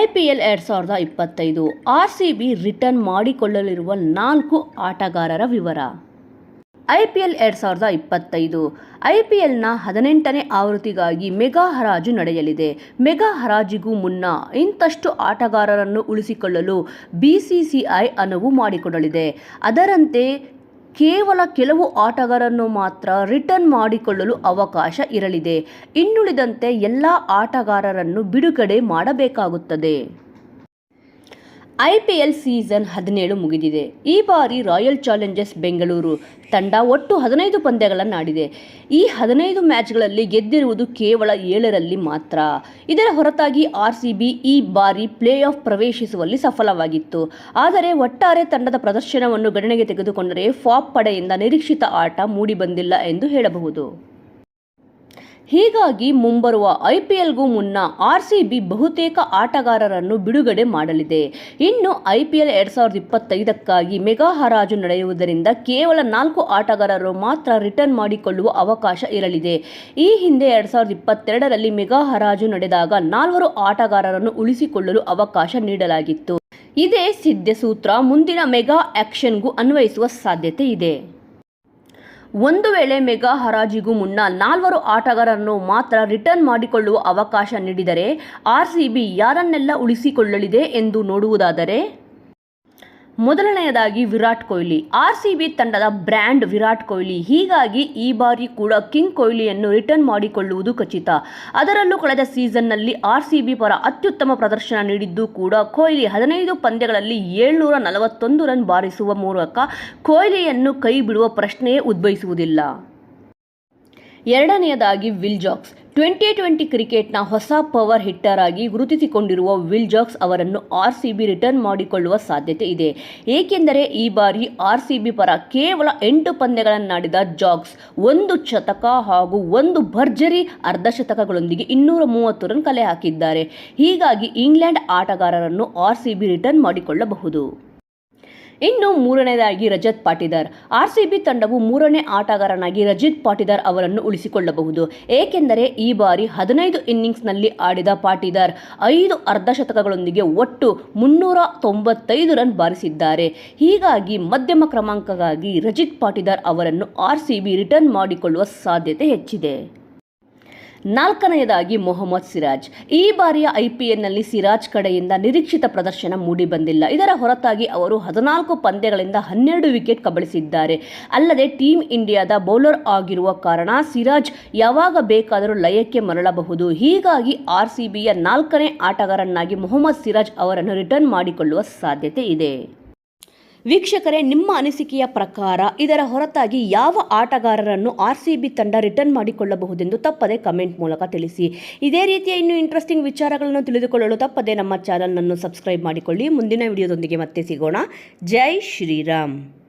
IPL ಎರಡು ಸಾವಿರದ ಇಪ್ಪತ್ತೈದು ಆರ್ ಸಿ ಬಿ ರಿಟರ್ನ್ ಮಾಡಿಕೊಳ್ಳಲಿರುವ ನಾಲ್ಕು ಆಟಗಾರರ ವಿವರ. ಐ ಪಿ ಎಲ್ ಎರಡು ಸಾವಿರದ ಇಪ್ಪತ್ತೈದು ಐ ಪಿ ಎಲ್ನ ಹದಿನೆಂಟನೇ ಆವೃತ್ತಿಗಾಗಿ ಮೆಗಾ ಹರಾಜು ನಡೆಯಲಿದೆ. ಮೆಗಾ ಹರಾಜಿಗೂ ಮುನ್ನ ಇಂತಷ್ಟು ಆಟಗಾರರನ್ನು ಉಳಿಸಿಕೊಳ್ಳಲು ಬಿಸಿ ಸಿ ಐ ಅನುವು ಮಾಡಿಕೊಡಲಿದೆ. ಅದರಂತೆ ಕೇವಲ ಕೆಲವು ಆಟಗಾರರನ್ನು ಮಾತ್ರ ರಿಟರ್ನ್ ಮಾಡಿಕೊಳ್ಳಲು ಅವಕಾಶ ಇರಲಿದೆ. ಇನ್ನುಳಿದಂತೆ ಎಲ್ಲ ಆಟಗಾರರನ್ನು ಬಿಡುಗಡೆ ಮಾಡಬೇಕಾಗುತ್ತದೆ. ಐಪಿಎಲ್ ಸೀಸನ್ ಹದಿನೇಳು ಮುಗಿದಿದೆ. ಈ ಬಾರಿ ರಾಯಲ್ ಚಾಲೆಂಜರ್ಸ್ ಬೆಂಗಳೂರು ತಂಡ ಒಟ್ಟು ಹದಿನೈದು ಪಂದ್ಯಗಳನ್ನಾಡಿದೆ ಈ ಹದಿನೈದು ಮ್ಯಾಚ್ಗಳಲ್ಲಿ ಗೆದ್ದಿರುವುದು ಕೇವಲ ಏಳರಲ್ಲಿ ಮಾತ್ರ. ಇದರ ಹೊರತಾಗಿ ಆರ್ ಸಿ ಬಿ ಈ ಬಾರಿ ಪ್ಲೇ ಆಫ್ ಪ್ರವೇಶಿಸುವಲ್ಲಿ ಸಫಲವಾಗಿತ್ತು. ಆದರೆ ಒಟ್ಟಾರೆ ತಂಡದ ಪ್ರದರ್ಶನವನ್ನು ಗಣನೆಗೆ ತೆಗೆದುಕೊಂಡರೆ ಫಾಪ್ ಪಡೆಯಿಂದ ನಿರೀಕ್ಷಿತ ಆಟ ಮೂಡಿಬಂದಿಲ್ಲ ಎಂದು ಹೇಳಬಹುದು. ಹೀಗಾಗಿ ಮುಂಬರುವ ಐಪಿಎಲ್ಗೂ ಮುನ್ನ ಆರ್ ಬಹುತೇಕ ಆಟಗಾರರನ್ನು ಬಿಡುಗಡೆ ಮಾಡಲಿದೆ. ಇನ್ನು ಐಪಿಎಲ್ ಎರಡು ಸಾವಿರದ ಇಪ್ಪತ್ತೈದಕ್ಕಾಗಿ ಮೆಗಾ ಹರಾಜು ನಡೆಯುವುದರಿಂದ ಕೇವಲ ನಾಲ್ಕು ಆಟಗಾರರು ಮಾತ್ರ ರಿಟರ್ನ್ ಮಾಡಿಕೊಳ್ಳುವ ಅವಕಾಶ ಇರಲಿದೆ. ಈ ಹಿಂದೆ ಎರಡು ಸಾವಿರದ ಇಪ್ಪತ್ತೆರಡರಲ್ಲಿ ಮೆಗಾ ಹರಾಜು ನಡೆದಾಗ ನಾಲ್ವರು ಆಟಗಾರರನ್ನು ಉಳಿಸಿಕೊಳ್ಳಲು ಅವಕಾಶ ನೀಡಲಾಗಿತ್ತು. ಇದೇ ಸಿದ್ಧಸೂತ್ರ ಮುಂದಿನ ಮೆಗಾ ಆಕ್ಷನ್ಗೂ ಅನ್ವಯಿಸುವ ಸಾಧ್ಯತೆ ಇದೆ. ಒಂದು ವೇಳೆ ಮೆಗಾ ಹರಾಜಿಗೂ ಮುನ್ನ ನಾಲ್ವರು ಆಟಗಾರರನ್ನು ಮಾತ್ರ ರಿಟರ್ನ್ ಮಾಡಿಕೊಳ್ಳುವ ಅವಕಾಶ ನೀಡಿದರೆ ಆರ್ ಸಿ ಬಿ ಯಾರನ್ನೆಲ್ಲ ಉಳಿಸಿಕೊಳ್ಳಲಿದೆ ಎಂದು ನೋಡುವುದಾದರೆ ಮೊದಲನೆಯದಾಗಿ Virat Kohli. R C B ತಂಡದ ಬ್ರ್ಯಾಂಡ್ ವಿರಾಟ್ ಕೊಹ್ಲಿ. ಹೀಗಾಗಿ ಈ ಬಾರಿ ಕೂಡ ಕಿಂಗ್ ಕೊಹ್ಲಿಯನ್ನು ರಿಟರ್ನ್ ಮಾಡಿಕೊಳ್ಳುವುದು ಖಚಿತ. ಅದರಲ್ಲೂ ಕಳೆದ ಸೀಸನ್ನಲ್ಲಿ ಆರ್ ಸಿ ಬಿ ಪರ ಅತ್ಯುತ್ತಮ ಪ್ರದರ್ಶನ ನೀಡಿದ್ದು ಕೂಡ ಕೊಹ್ಲಿ ಹದಿನೈದು ಪಂದ್ಯಗಳಲ್ಲಿ ಏಳ್ನೂರ ನಲವತ್ತೊಂದು ರನ್ ಬಾರಿಸುವ ಮೂಲಕ ಕೊಹ್ಲಿಯನ್ನು ಕೈ ಬಿಡುವ ಪ್ರಶ್ನೆಯೇ ಉದ್ಭವಿಸುವುದಿಲ್ಲ. ಎರಡನೆಯದಾಗಿ ವಿಲ್ ಜಾಕ್ಸ್. ಟ್ವೆಂಟಿ ಟ್ವೆಂಟಿ ಕ್ರಿಕೆಟ್ನ ಹೊಸ ಪವರ್ ಹಿಟ್ಟರ್ ಆಗಿ ಗುರುತಿಸಿಕೊಂಡಿರುವ ವಿಲ್ ಜಾಕ್ಸ್ ಅವರನ್ನು ಆರ್ ಸಿ ಬಿ ರಿಟರ್ನ್ ಮಾಡಿಕೊಳ್ಳುವ ಸಾಧ್ಯತೆ ಇದೆ. ಏಕೆಂದರೆ ಈ ಬಾರಿ ಆರ್ ಸಿ ಬಿ ಪರ ಕೇವಲ ಎಂಟು ಪಂದ್ಯಗಳನ್ನಾಡಿದ ಜಾಕ್ಸ್ ಒಂದು ಶತಕ ಹಾಗೂ ಒಂದು ಭರ್ಜರಿ ಅರ್ಧಶತಕಗಳೊಂದಿಗೆ ಇನ್ನೂರ ಮೂವತ್ತು ರನ್ ಕಲೆ ಹಾಕಿದ್ದಾರೆ. ಹೀಗಾಗಿ ಇಂಗ್ಲೆಂಡ್ ಆಟಗಾರರನ್ನು ಆರ್ ಸಿ ಬಿ ರಿಟರ್ನ್ ಮಾಡಿಕೊಳ್ಳಬಹುದು. ಇನ್ನು ಮೂರನೇದಾಗಿ ರಜತ್ ಪಾಟೀದಾರ್. ಬಿ ತಂಡವು ಮೂರನೇ ಆಟಗಾರನಾಗಿ ರಜಿತ್ ಪಾಟೀದಾರ್ ಅವರನ್ನು ಉಳಿಸಿಕೊಳ್ಳಬಹುದು. ಏಕೆಂದರೆ ಈ ಬಾರಿ ಹದಿನೈದು ಇನ್ನಿಂಗ್ಸ್ನಲ್ಲಿ ಆಡಿದ ಪಾಟೀದಾರ್ ಐದು ಅರ್ಧಶತಕಗಳೊಂದಿಗೆ ಒಟ್ಟು ಮುನ್ನೂರ ತೊಂಬತ್ತೈದು ರನ್ ಬಾರಿಸಿದ್ದಾರೆ. ಹೀಗಾಗಿ ಮಧ್ಯಮ ಕ್ರಮಾಂಕಗಾಗಿ ರಜಿತ್ ಪಾಟೀದಾರ್ ಅವರನ್ನು ಆರ್ ಸಿ ಬಿ ರಿಟರ್ನ್ ಮಾಡಿಕೊಳ್ಳುವ ಸಾಧ್ಯತೆ ಹೆಚ್ಚಿದೆ. ನಾಲ್ಕನೆಯದಾಗಿ ಮೊಹಮ್ಮದ್ ಸಿರಾಜ್. ಈ ಬಾರಿಯ ಐ ಪಿ ಎಲ್ನಲ್ಲಿ ಸಿರಾಜ್ ಕಡೆಯಿಂದ ನಿರೀಕ್ಷಿತ ಪ್ರದರ್ಶನ ಮೂಡಿಬಂದಿಲ್ಲ ಇದರ ಹೊರತಾಗಿ ಅವರು ಹದಿನಾಲ್ಕು ಪಂದ್ಯಗಳಿಂದ ಹನ್ನೆರಡು ವಿಕೆಟ್ ಕಬಳಿಸಿದ್ದಾರೆ. ಅಲ್ಲದೆ ಟೀಮ್ ಇಂಡಿಯಾದ ಬೌಲರ್ ಆಗಿರುವ ಕಾರಣ ಸಿರಾಜ್ ಯಾವಾಗ ಬೇಕಾದರೂ ಲಯಕ್ಕೆ ಮರಳಬಹುದು. ಹೀಗಾಗಿ ಆರ್ ಸಿ ಬಿಯ ನಾಲ್ಕನೇ ಆಟಗಾರನಾಗಿ ಮೊಹಮ್ಮದ್ ಸಿರಾಜ್ ಅವರನ್ನು ರಿಟರ್ನ್ ಮಾಡಿಕೊಳ್ಳುವ ಸಾಧ್ಯತೆ ಇದೆ. ವೀಕ್ಷಕರೇ, ನಿಮ್ಮ ಅನಿಸಿಕೆಯ ಪ್ರಕಾರ ಇದರ ಹೊರತಾಗಿ ಯಾವ ಆಟಗಾರರನ್ನು ಆರ್ ಸಿ ಬಿ ತಂಡ ರಿಟರ್ನ್ ಮಾಡಿಕೊಳ್ಳಬಹುದೆಂದು ತಪ್ಪದೆ ಕಮೆಂಟ್ ಮೂಲಕ ತಿಳಿಸಿ. ಇದೇ ರೀತಿಯ ಇನ್ನೂ ಇಂಟ್ರೆಸ್ಟಿಂಗ್ ವಿಚಾರಗಳನ್ನು ತಿಳಿದುಕೊಳ್ಳಲು ತಪ್ಪದೆ ನಮ್ಮ ಚಾನಲ್ನನ್ನು ಸಬ್ಸ್ಕ್ರೈಬ್ ಮಾಡಿಕೊಳ್ಳಿ. ಮುಂದಿನ ವಿಡಿಯೋದೊಂದಿಗೆ ಮತ್ತೆ ಸಿಗೋಣ. ಜೈ ಶ್ರೀರಾಮ್.